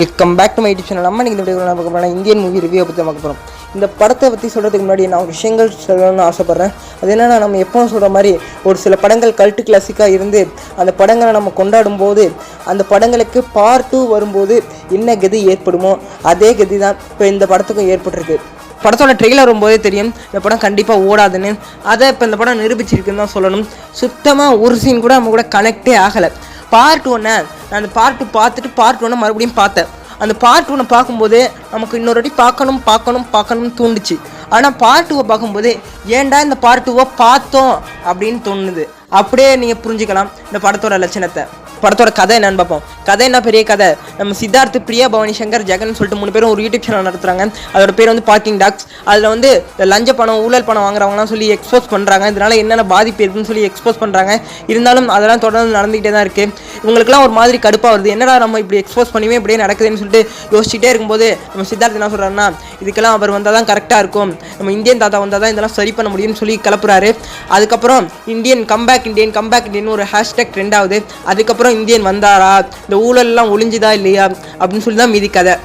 Welcome back to my YouTube channel நம்ம இந்த video பார்க்க போகிறோம் இந்தியன் மூவி ரிவ்யூ பற்றி பார்க்க போகிறோம் இந்த படத்தை பற்றி சொல்கிறதுக்கு முன்னாடி நான் ஒரு விஷயங்கள் சொல்லணும்னு ஆசைப்பட்றேன். அது என்னென்னா நம்ம எப்பவும் சொல்கிற மாதிரி ஒரு சில படங்கள் கல்ட்டு கிளாசிக்காக இருந்து அந்த படங்களை நம்ம கொண்டாடும் போது அந்த படங்களுக்கு பார்ட் டூ வரும்போது என்ன கதி ஏற்படுமோ அதே கதி தான் இப்போ இந்த படத்துக்கும் ஏற்பட்டிருக்கு. படத்தோட ட்ரெய்லர் வரும்போதே தெரியும் இந்த படம் கண்டிப்பாக ஓடாதுன்னு. அதை இப்போ இந்த படம் நிரூபிச்சிருக்குன்னு தான் சொல்லணும். சுத்தமாக ஒரு சீன் கூட நம்ம கூட கனெக்டே ஆகலை. பார்ட் ஒன்னை நான் அந்த பார்ட் டூ பார்த்துட்டு பார்ட் ஒன்னை மறுபடியும் பார்த்தேன். அந்த பார்ட் ஒன்னை பார்க்கும்போது நமக்கு இன்னொரு வாட்டி பார்க்கணும் பார்க்கணும் பார்க்கணும்னு தோணுச்சு. ஆனால் பார்ட் டூவை பார்க்கும்போது ஏன்டா இந்த பார்ட் டூவை பார்த்தோம் அப்படின்னு தோணுது. அப்படியே நீங்கள் புரிஞ்சுக்கலாம் இந்த படத்தோட லட்சணத்தை. படத்தோட கதை என்னன்னு பார்ப்போம். கதை என்ன? பெரிய கதை. நம்ம சித்தார்த் பிரியா பவானி சங்கர் ஜெகன் சொல்லிட்டு மூணு பேரும் ஒரு யூடியூப் சேனல் நடத்துறாங்க. அதோட பேர் வந்து பார்க்கிங் டாக்ஸ் அதில் வந்து இந்த லஞ்ச பணம் ஊழல் பணம் வாங்குறவங்கலாம் சொல்லி எக்ஸ்போஸ் பண்ணுறாங்க இதனால என்னென்ன பாதிப்பு இருக்குன்னு சொல்லி எக்ஸ்போஸ் பண்ணுறாங்க இருந்தாலும் அதெல்லாம் தொடர்ந்து நடந்துகிட்டே தான் இருக்குது இவங்களுக்குலாம் ஒரு மாதிரி கடுப்பாக வருது. என்னடா நம்ம இப்படி எக்ஸ்போஸ் பண்ணியுமே இப்படியே நடக்குதுன்னு சொல்லிட்டு யோசிச்சுட்டே இருக்கும்போது நம்ம சித்தார்த் என்ன சொல்கிறாருன்னா இதுக்கெல்லாம் அவர் வந்தால் தான் கரெக்டாக இருக்கும். நம்ம இந்தியன் தாத்தா வந்தால் தான் இதெல்லாம் சரி பண்ண முடியும்னு சொல்லி கிளப்புறாரு. அதுக்கப்புறம் Indian comeback Indian comeback Indian ஒரு ஹேஷ்டேக் ட்ரெண்ட் ஆகுது. அதுக்கப்புறம் இந்தியன் வந்தாரா? இந்த ஊழல்லாம் ஒளிஞ்சுதா இல்லையா? அப்படின்னு சொல்லி தான் மீதி கதை.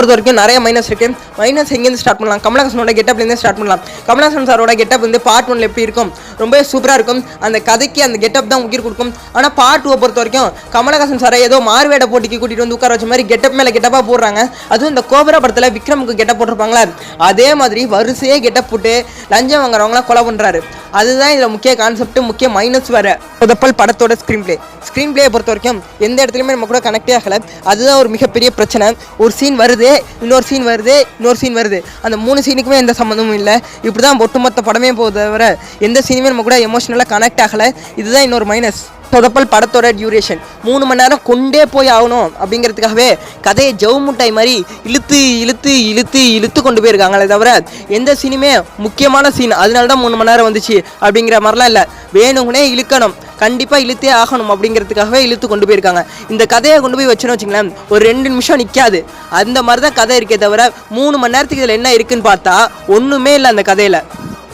பொறுத்த வரைக்கும் நிறைய மைனஸ் இருக்குது மைனஸ் எங்கேருந்து ஸ்டார்ட் பண்ணலாம்? கமலஹாசனோட கெட்டப்லேருந்து ஸ்டார்ட் பண்ணலாம். கமலஹாசன் சாரோட கெட்டப் வந்து பார்ட் ஒன்ல எப்படி இருக்கும்? ரொம்ப சூப்பராக இருக்கும். அந்த கதைக்கு அந்த கெட்டப் தான் உயிர் கொடுக்கும். ஆனால் பார்ட் டூவை பொறுத்த வரைக்கும் கமலஹாசன் சாரை ஏதோ மார்வேட போட்டிக்கு கூட்டிகிட்டு வந்து உட்கார வச்ச மாதிரி கெட்டப் மேலே கெட்டப்பாக போடுறாங்க. அதுவும் இந்த கோபுரா படத்தில் விக்ரமுக்கு கெட்டப் போட்டிருப்பாங்களே அதே மாதிரி வரிசையே கெட்டப் போட்டு லஞ்சம் வாங்குறவங்களாம் கொலை பண்ணுறாரு அதுதான் இதில் முக்கிய கான்செப்ட் முக்கிய மைனஸ் வேறு. புதப்பல் படத்தோட ஸ்க்ரீன் பிளே ஸ்க்ரீன் பிளேயை பொறுத்த வரைக்கும் எந்த இடத்துலையுமே நம்ம கூட கனெக்டே ஆகலை. அதுதான் ஒரு மிகப்பெரிய பிரச்சனை. ஒரு சீன் வருது இன்னொரு சீன் வருது இன்னொரு சீன் வருது. அந்த மூணு சீனுக்குமே எந்த சம்மந்தமும் இல்லை. இப்படி தான் ஒட்டுமொத்த படமே போகுது எந்த சீனுமே நம்ம கூட எமோஷனலாக கனெக்ட் ஆகலை. இதுதான் இன்னொரு மைனஸ் சொதப்பல் படத்தோட டியூரேஷன் மூணு மணி நேரம் கொண்டே போய் ஆகணும் அப்படிங்கிறதுக்காகவே கதையை ஜவு முட்டாய் மாதிரி இழுத்து இழுத்து இழுத்து இழுத்து கொண்டு போயிருக்காங்களே தவிர எந்த சீனுமே முக்கியமான சீன் அதனால தான் மூணு மணி நேரம் வந்துச்சு அப்படிங்கிற மாதிரிலாம் இல்லை. வேணுங்கனே இழுக்கணும். கண்டிப்பாக இழுத்தே ஆகணும் அப்படிங்கிறதுக்காகவே இழுத்து கொண்டு போயிருக்காங்க. இந்த கதையை கொண்டு போய் வச்சோன்னு வச்சுங்களேன் ஒரு ரெண்டு நிமிஷம் நிற்காது அந்த மாதிரி தான் கதை இருக்கே தவிர மூணு மணி நேரத்துக்கு இதில் என்ன இருக்குன்னு பார்த்தா ஒன்றுமே இல்லை அந்த கதையில்.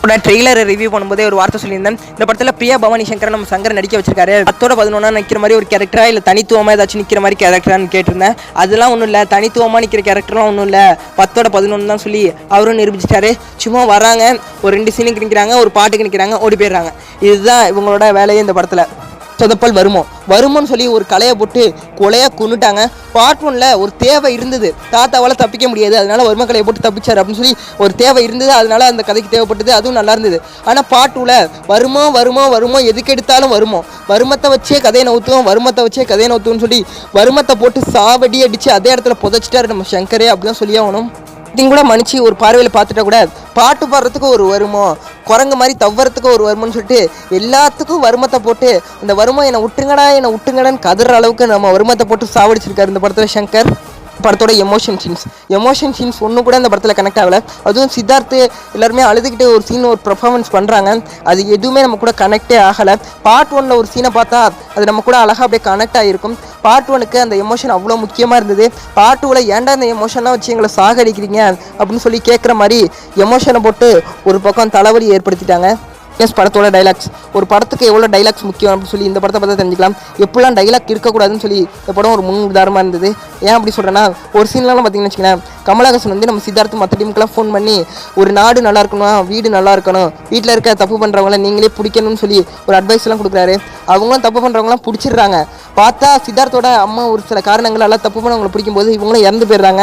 படத்தோட ட்ரெய்லரை ரிவ்யூ பண்ணும்போதே ஒரு வார்த்தை சொல்லியிருந்தேன். இந்த படத்தில் பிரியா பவானி சங்கர் நம்ம சங்கர் நடிக்க வச்சிருக்காரு. பத்தோட பதினொன்னா நிற்கிற மாதிரி ஒரு கேரக்டரா இல்லை தனித்துவமாக ஏதாச்சும் நிற்கிற மாதிரி கேரக்டரான்னு கேட்டிருந்தேன். அதெல்லாம் ஒன்றும் இல்லை தனித்துவமாக நிற்கிற கேரக்டர்லாம் ஒன்றும் இல்லை. பத்தோட பதினொன்று தான் சொல்லி அவரும் நிரூபிச்சிட்டாரு. சும்மா வராங்க ஒரு ரெண்டு சீனுக்கு நிற்கிறாங்க ஒரு பாட்டுக்கு நிற்கிறாங்க ஓடி போயிடுறாங்க. இதுதான் இவங்களோட வேலையே இந்த படத்தில். சொதப்பல் வருமோ? வருமோன்னு சொல்லி ஒரு கலையை போட்டு கொலையாக கொண்டுட்டாங்க பார்ட் ஒனில் ஒரு தேவை இருந்தது. தாத்தாவால் தப்பிக்க முடியாது. அதனால வரும கலையை போட்டு தப்பிச்சார் அப்படின்னு சொல்லி ஒரு தேவை இருந்தது. அதனால அந்த கதைக்கு தேவைப்பட்டது. அதுவும் நல்லா இருந்தது. ஆனால் பார்ட் டூவில் வருமோ வருமோ வருமோ எதுக்கு எடுத்தாலும் வருமோ? வருமத்தை வச்சே கதையை நவுத்துவோம். வருமத்தை வச்சே கதையை நவுத்துவோம்னு சொல்லி வருமத்தை போட்டு சாவடி அடித்து அதே இடத்துல புதைச்சிட்டாரு நம்ம சங்கரே அப்படிதான் சொல்லி ஆகணும். ஆக்டிங் கூட மன்னிச்சு ஒரு பார்வையில் பார்த்துட்டா கூட பாட்டு பாடுறதுக்கு ஒரு வருமோ குரங்கு மாதிரி தவறதுக்கு ஒரு வருமோன்னு சொல்லிட்டு எல்லாத்துக்கும் வருமத்தை போட்டு அந்த வருமம் என்னை விட்டுங்கடா என்னை விட்டுங்கடான்னு கதற அளவுக்கு நம்ம வருமத்தை போட்டு சாவடிச்சிருக்காரு இந்த படத்தில் சங்கர். படத்தோட எமோஷன் சீன்ஸ் எமோஷன் சீன்ஸ் ஒன்று கூட அந்த படத்தில் கனெக்ட் ஆகலை. அதுவும் சித்தார்த்து எல்லாருமே அழுதுகிட்டு ஒரு சீன் ஒரு பர்ஃபார்மன்ஸ் பண்ணுறாங்க அது எதுவுமே நம்ம கூட கனெக்டே ஆகலை. பார்ட் ஒன்னில் ஒரு சீனை பார்த்தா அது நம்ம கூட அழகாக அப்படியே கனெக்ட் ஆகிருக்கும் பார்ட் ஒனுக்கு அந்த எமோஷன் அவ்வளோ முக்கியமாக இருந்தது. பார்ட் டூவில் ஏன்டா இந்த எமோஷன்லாம் வச்சு எங்களை சாகடிக்கிறீங்க? அப்படின்னு சொல்லி கேட்குற மாதிரி எமோஷனை போட்டு ஒரு பக்கம் தலைவலி ஏற்படுத்திட்டாங்க. எஸ் படத்தோட டைலாக்ஸ் ஒரு படத்துக்கு எவ்வளோ டைலாக்ஸ் முக்கியம் அப்படின்னு சொல்லி இந்த படத்தை பார்த்தா தெரிஞ்சுக்கலாம். எப்படிலாம் டைலாக் இருக்கக்கூடாதுன்னு சொல்லி இந்த படம் ஒரு முன் உதாரணமாக இருந்தது. ஏன் அப்படி சொல்கிறேன்னா ஒரு சீன்லாம் பார்த்தீங்கன்னு வச்சுக்கோங்களேன் கமலஹாசன் வந்து நம்ம சித்தார்த்து மற்ற டீமுக்கெல்லாம் ஃபோன் பண்ணி ஒரு நாடு நல்லா இருக்கணும் வீடு நல்லா இருக்கணும் வீட்டில் இருக்க தப்பு பண்ணுறவங்கள நீங்களே பிடிக்கணும்னு சொல்லி ஒரு அட்வைஸ்லாம் கொடுக்குறாரு. அவங்களும் தப்பு பண்ணுறவங்களாம் பிடிச்சிடுறாங்க. பார்த்தா சித்தார்த்தோட அம்மா ஒரு சில காரணங்களால தப்பு பண்ணவங்களை பிடிக்கும்போது இவங்களும் இறந்து போயிடுறாங்க.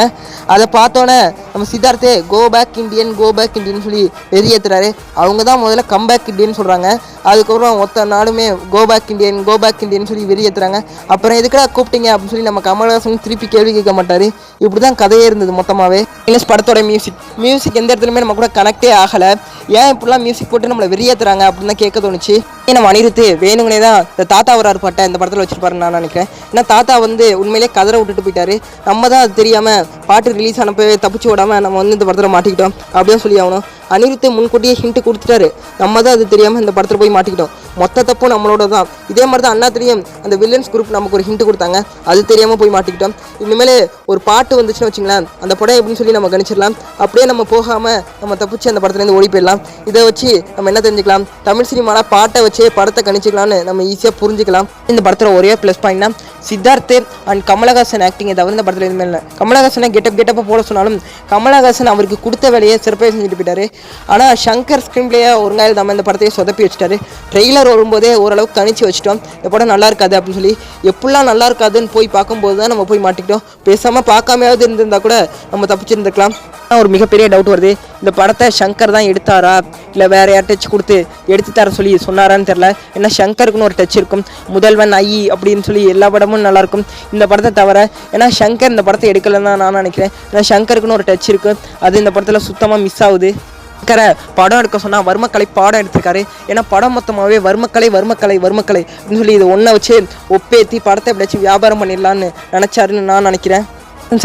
அதை பார்த்தோன்னே நம்ம சித்தார்த்தே go back Indian go back Indian சொல்லி வெளியேற்றுறாரு அவங்க தான் முதல்ல கம் பேக் இண்டியன் சொல்கிறாங்க அதுக்கப்புறம் மொத்த நாளுமே go back Indian go back Indian சொல்லி வெளியேற்றுறாங்க அப்புறம் எதுக்கடா கூப்பிட்டீங்க அப்படின்னு சொல்லி நம்ம கமல்ஹாசன் திருப்பி கேள்வி கேட்க மாட்டார். இப்படி தான் கதையே இருந்தது மொத்தமாகவே ப்ளஸ் படத்தோட மியூசிக் மியூசிக் எந்த இடத்துலையுமே நம்ம கூட கனெக்டே ஆகலை. ஏன் இப்படிலாம் மியூசிக் போட்டு நம்மளை வெறியேற்றுறாங்க அப்படின்னு தான் கேட்க தோணுச்சு. ஏன் நம்ம அனிருத்து வேணுங்கனே தான் இந்த தாத்தா வராரு பாட்டை இந்த படத்தில் வச்சிருப்பாருன்னு நான் நினைக்கிறேன். ஏன்னா தாத்தா வந்து உண்மையிலே கதற விட்டுட்டு போயிட்டாரு. நம்ம தான் அது தெரியாமல் பாட்டு ரிலீஸ் ஆனப்பவே தப்பிச்சு விடாம நம்ம வந்து இந்த படத்தில் மாட்டிக்கிட்டோம். அப்படின்னு சொல்லி ஆகணும். அனிருத்து முன்கூட்டியே ஹிண்ட் கொடுத்துட்டாரு. நம்ம தான் அது தெரியாமல் இந்த படத்தில் போய் மாட்டிக்கிட்டோம். மொத்த தப்பும் நம்மளோட தான் இதே மாதிரி தான் அண்ணாத்திரியும் அந்த வில்லன்ஸ் குரூப் நமக்கு ஒரு ஹிண்ட் கொடுத்தாங்க. அது தெரியாமல் போய் மாட்டிக்கிட்டோம். இனிமேல் ஒரு பாட்டு வந்துச்சுன்னு வச்சுங்களேன். அந்த படம் எப்படின்னு சொல்லி நம்ம கணிச்சிடலாம். அப்படியே நம்ம போகாமல் நம்ம தப்பிச்சு அந்த படத்துலேருந்து ஓடி போயிடலாம். இதை வச்சு நம்ம என்ன தெரிஞ்சுக்கலாம்? தமிழ் சினிமாவில் பாட்டை வச்சு வச்சே படத்தை கணிச்சிக்கலாம்னு நம்ம ஈஸியாக புரிஞ்சுக்கலாம். இந்த படத்தில் ஒரே ப்ளஸ் பாயிண்ட்னா சித்தார்த் அண்ட் கமலஹாசன் ஆக்டிங் தவிர இந்த படத்தில் எதுவுமே இல்லை. கமலஹாசனை கெட்டப் கெட்டப்பை போட சொன்னாலும் கமலஹாசன் அவருக்கு கொடுத்த வேலையை சிறப்பாக செஞ்சுட்டு போயிட்டாரு. ஆனால் சங்கர் ஸ்க்ரீன் பிளேயை ஒருங்காயில் நம்ம இந்த படத்தையே சொதப்பி வச்சுட்டாரு. ட்ரெய்லர் வரும்போதே ஓரளவுக்கு கணிச்சு வச்சுட்டோம். இந்த படம் நல்லா இருக்காது அப்படின்னு சொல்லி எப்படிலாம் நல்லா இருக்காதுன்னு போய் பார்க்கும்போது தான் நம்ம போய் மாட்டிக்கிட்டோம். பேசாமல் பார்க்காமையாவது இருந்திருந்தா கூட நம்ம தப்பிச்சிருந்துருக்கலாம். ஒரு மிகப்பெரிய டவுட் வருது. இந்த படத்தை சங்கர் தான் எடுத்தாரா? இல்லை வேற யார் டச் கொடுத்து எடுத்து தர சொல்லி சொன்னாரான்னு தெரில ஏன்னா சங்கருக்குன்னு ஒரு டச் இருக்கும். முதல்வன் ஐ அப்படின்னு சொல்லி எல்லா படமும் நல்லாயிருக்கும் இந்த படத்தை தவிர ஏன்னா சங்கர் இந்த படத்தை எடுக்கலன்னு தான் நான் நினைக்கிறேன். ஏன்னா சங்கருக்குன்னு ஒரு டச் இருக்குது அது இந்த படத்தில் சுத்தமாக மிஸ் ஆகுது. சங்கரை படம் எடுக்க சொன்னால் வர்மக்கலை பாடம் எடுத்திருக்காரு. ஏன்னா படம் மொத்தமாகவே வர்மக்கலை வர்மக்கலை வர்மக்கலை அப்படின்னு சொல்லி இதை ஒன்றை வச்சு ஒப்பேத்தி படத்தை எப்படியாச்சும் வியாபாரம் பண்ணிடலான்னு நினச்சாருன்னு நான் நினைக்கிறேன்.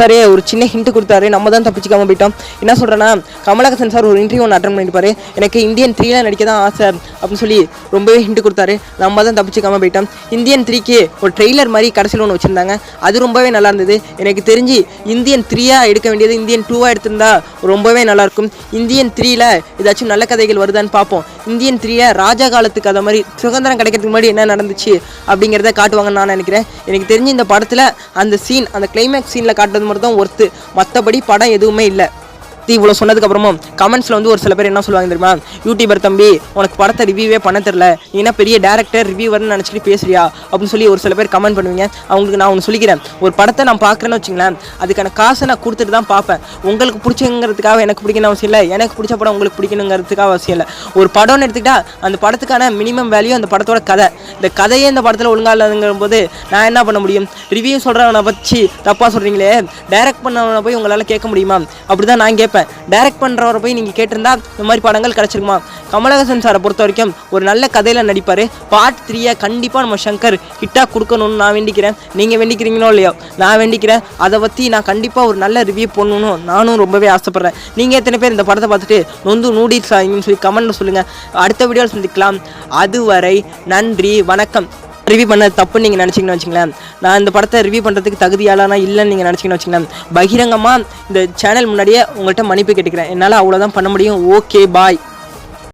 சாரே ஒரு சின்ன ஹிண்ட் கொடுத்தாரு. நம்ம தான் தப்பிச்சிக்காம போயிட்டோம். என்ன சொல்கிறேன்னா கமலஹாசன் சார் ஒரு இன்டர்வியூ ஒன்று அட்டன் பண்ணியிருப்பாரு எனக்கு இந்தியன் த்ரீலாம் நடிக்க தான் ஆசை அப்படின்னு சொல்லி ரொம்பவே ஹிண்ட் கொடுத்தாரு. நம்ம தான் தப்பிச்சிக்காம போயிட்டோம். இந்தியன் த்ரீக்கு ஒரு ட்ரெய்லர் மாதிரி கடைசியில் ஒன்று வச்சுருந்தாங்க. அது ரொம்பவே நல்லா இருந்தது. எனக்கு தெரிஞ்சு இந்தியன் த்ரீயாக எடுக்க வேண்டியது இந்தியன் டூவாக எடுத்திருந்தா ரொம்பவே நல்லாயிருக்கும் இந்தியன் த்ரீயில் ஏதாச்சும் நல்ல கதைகள் வருதான்னு பார்ப்போம். இந்தியன் த்ரீயை ராஜா காலத்துக்கு அதை மாதிரி சுதந்திரம் கிடைக்கிறதுக்கு முன்னாடி என்ன நடந்துச்சு அப்படிங்கிறத காட்டுவாங்கன்னு நான் நினைக்கிறேன். எனக்கு தெரிஞ்சு இந்த படத்தில் அந்த சீன் அந்த கிளைமேக்ஸ் சீனில் காட்டுறது மட்டும் தான் ஒர்த்து மற்றபடி படம் எதுவுமே இல்லை. இவ்வளோ சொன்னதுக்கப்புறமும் கமெண்ட்ஸில் வந்து ஒரு சில பேர் என்ன சொல்லுவாங்க தெரியுமா? யூடியூபர் தம்பி உனக்கு படத்தை ரிவ்யூவே பண்ண தெரில நீ என்ன பெரிய டேரக்டர் ரிவ்யூவர்னு நினச்சிட்டு பேசுறியா? அப்படின்னு சொல்லி ஒரு சில பேர் கமெண்ட் பண்ணுவீங்க. அவங்களுக்கு நான் ஒன்று சொல்லிக்கிறேன். ஒரு படத்தை நான் பார்க்குறேன்னு வச்சுங்களேன் அதுக்கான காசை நான் கொடுத்துட்டு தான் பார்ப்பேன். உங்களுக்கு பிடிச்சங்கிறதுக்காக எனக்கு பிடிக்கணும் அவசியம் இல்லை. எனக்கு பிடிச்ச படம் உங்களுக்கு பிடிக்கணுங்கிறதுக்காக அவசியம் இல்லை. ஒரு படம்னு எடுத்துக்கிட்டா அந்த படத்துக்கான மினிமம் வேல்யூ அந்த படத்தோட கதை. இந்த கதையே இந்த படத்தில் ஒழுங்கா இல்லாதுங்கிற போது நான் என்ன பண்ண முடியும்? ரிவ்யூ சொல்கிறவனை வச்சு தப்பாக சொல்கிறீங்களே டைரக்ட் பண்ணவனை போய் உங்களால் கேட்க முடியுமா? அப்படி தான் நான் கேட்பேன். டைரக்ட் பண்ணுறவரை போய் நீங்கள் கேட்டிருந்தா இந்த மாதிரி படங்கள் கிடச்சிருக்குமா? கமலஹாசன் சாரை பொறுத்த வரைக்கும் ஒரு நல்ல கதையில் நடிப்பார். பார்ட் த்ரீயை கண்டிப்பாக நம்ம சங்கர் ஹிட்டாக கொடுக்கணும்னு நான் வேண்டிக்கிறேன். நீங்கள் வேண்டிக்கிறீங்களோ இல்லையோ? நான் வேண்டிக்கிறேன். அதை பற்றி நான் கண்டிப்பாக ஒரு நல்ல ரிவ்யூ பண்ணணும் நானும் ரொம்பவே ஆசைப்பட்றேன். நீங்கள் எத்தனை பேர் இந்த படத்தை பார்த்துட்டு நொந்து நூடில்ஸ் ஆகிங்கன்னு சொல்லி கமெண்ட்டில் சொல்லுங்கள் அடுத்த வீடியோவில் சந்திக்கலாம். அதுவரை நன்றி வணக்கம். ரிவ்யூ பண்ண தப்புன்னு நீங்கள் நினச்சிங்கன்னு வச்சுங்களேன் நான் இந்த படத்தை ரிவ்யூ பண்ணுறதுக்கு தகுதியாலானா இல்லைன்னு நீங்கள் நினச்சிங்கன்னு வச்சுங்களேன் பகிரங்கமாக இந்த சேனல் முன்னாடியே உங்கள்கிட்ட மன்னிப்பு கேட்டுக்கிறேன். என்னால் அவ்வளோதான் பண்ண முடியும். Okay bye